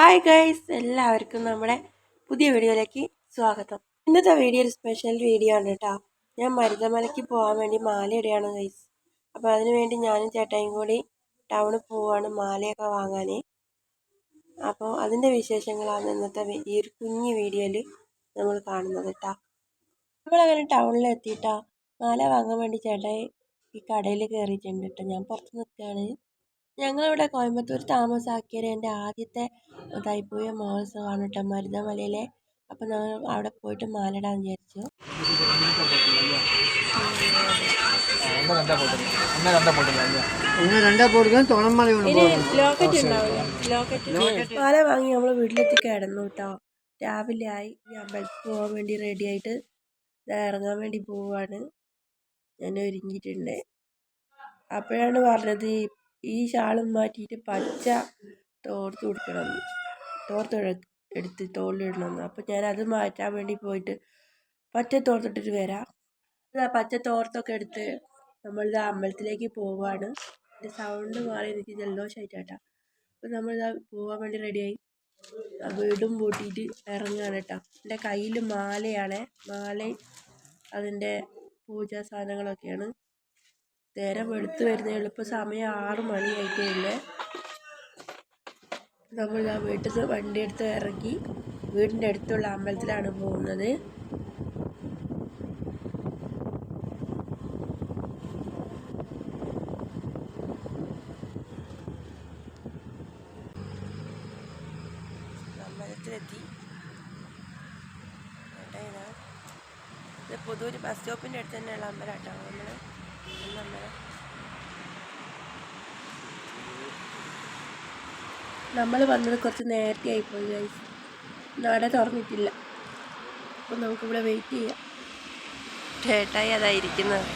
Hi guys എല്ലാവർക്കും നമ്മുടെ പുതിയ വീഡിയോയിലേക്ക് സ്വാഗതം. ഇന്നത്തെ വീഡിയോ ഒരു സ്പെഷ്യൽ വീഡിയോ ആണ് കേട്ടോ ഞാൻ മരുതമലയ്ക്ക് പോകാൻ വേണ്ടി മാല ഇടുകയാണ് ഗൈസ് അപ്പോൾ അതിന് വേണ്ടി ഞാനും ചേട്ടായും കൂടി ടൗണിൽ പോവുകയാണ് മാലയൊക്കെ വാങ്ങാൻ അപ്പോൾ അതിന്റെ വിശേഷങ്ങളാണ് ഇന്നത്തെ ഈ ഒരു കുഞ്ഞു വീഡിയോയിൽ നമ്മൾ കാണുന്നത് കേട്ടോ നമ്മളങ്ങനെ ടൗണിൽ എത്തിയിട്ടാ മാല വാങ്ങാൻ വേണ്ടി ചേട്ടായി ഈ കടയിൽ കയറിയിട്ടുണ്ട് കേട്ടോ ഞാൻ പുറത്ത് നിൽക്കുകയാണ്. ഞങ്ങളിവിടെ കോയമ്പത്തൂർ താമസാക്കിയത് എന്റെ ആദ്യത്തെ തൈപ്പൂയ മഹോത്സവമാണ് കേട്ടോ മരുതമലയിലെ. അപ്പം ഞങ്ങൾ അവിടെ പോയിട്ട് മാലയിടാൻ വിചാരിച്ചു. മാല വാങ്ങി നമ്മൾ വീട്ടിലെത്തി കിടന്നു കേട്ടോ. രാവിലെ ആയി ഞാൻ അമ്പലത്തിൽ പോകാൻ വേണ്ടി റെഡി ആയിട്ട് ഇറങ്ങാൻ വേണ്ടി പോവാണ്. ഞാൻ ഒരുങ്ങിയിട്ടുണ്ട്. അപ്പോഴാണ് പറഞ്ഞത് ഈ ഷാളും മാറ്റിയിട്ട് പച്ച തോർത്ത് കൊടുക്കണം. തോർത്ത് എടുത്ത് തോളിലിടണമെന്ന് അപ്പോൾ ഞാൻ അത് മാറ്റാൻ വേണ്ടി പോയിട്ട് പച്ച തോർത്തിട്ടിട്ട് വരാം. പച്ച തോർത്തൊക്കെ എടുത്ത് നമ്മൾ നമ്മളിത് അമ്പലത്തിലേക്ക് പോവാണ്. എന്റെ സൗണ്ട് മാറി എനിക്ക് ജലദോഷമായിട്ടാ അപ്പോൾ നമ്മളിതാ പോകാൻ വേണ്ടി റെഡിയായി വീടും പൂട്ടിയിട്ട് ഇറങ്ങുകയാണ് കേട്ടോ എന്റെ കയ്യിൽ മാലയാണ്. മാലയും അതിന്റെ പൂജാ സാധനങ്ങളൊക്കെയാണ്. നേരം വെളുത്ത് വരുന്നേ ഇപ്പോൾ സമയം ആറ് മണിയായിട്ടേ നമ്മൾ ആ വീട്ടിൽ നിന്ന് വണ്ടി എടുത്ത് ഇറങ്ങി വീടിന്റെ അടുത്തുള്ള അമ്പലത്തിലാണ് പോകുന്നത്. അമ്പലത്തിലെത്തി. ഇത്. പൊതുവൊരു ബസ് സ്റ്റോപ്പിന്റെ അടുത്ത് തന്നെയുള്ള അമ്പലം കേട്ടോ നമ്മൾ നമ്മൾ വന്നത് കുറച്ച് നേരത്തെ ആയിപ്പോയി ഗൈസ് നട തുറന്നിട്ടില്ല. അപ്പം നമുക്കിവിടെ വെയിറ്റ് ചെയ്യാം. ചേട്ടായി അതായിരിക്കുന്നത്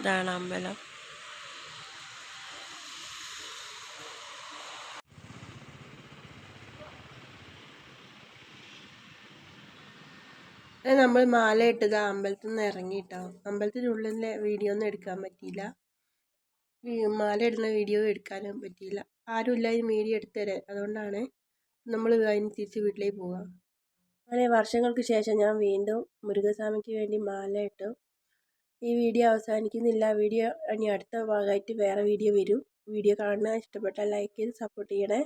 ഇതാണ് അമ്പലം. നമ്മൾ മാല ഇട്ടത് അമ്പലത്തിൽ നിന്ന് ഇറങ്ങിയിട്ടോ. അമ്പലത്തിനുള്ളിലെ വീഡിയോ ഒന്നും എടുക്കാൻ പറ്റിയില്ല. മാല ഇടുന്ന വീഡിയോ എടുക്കാനും പറ്റിയില്ല. ആരുമില്ല ഈ വീഡിയോ എടുത്തു തരാൻ. അതുകൊണ്ടാണ് നമ്മൾ അതിന് തിരിച്ച് വീട്ടിലേക്ക് പോവുക അങ്ങനെ വർഷങ്ങൾക്ക് ശേഷം ഞാൻ വീണ്ടും മുരുകസ്വാമിക്ക് വേണ്ടി മാല ഇട്ടു. ഈ വീഡിയോ അവസാനിക്കുന്നില്ല. വീഡിയോ ഇനി അടുത്ത ഭാഗമായിട്ട് വേറെ വീഡിയോ വരും. വീഡിയോ കാണാൻ ഇഷ്ടപ്പെട്ടാൽ ലൈക്ക് ചെയ്ത് സപ്പോർട്ട് ചെയ്യണേ.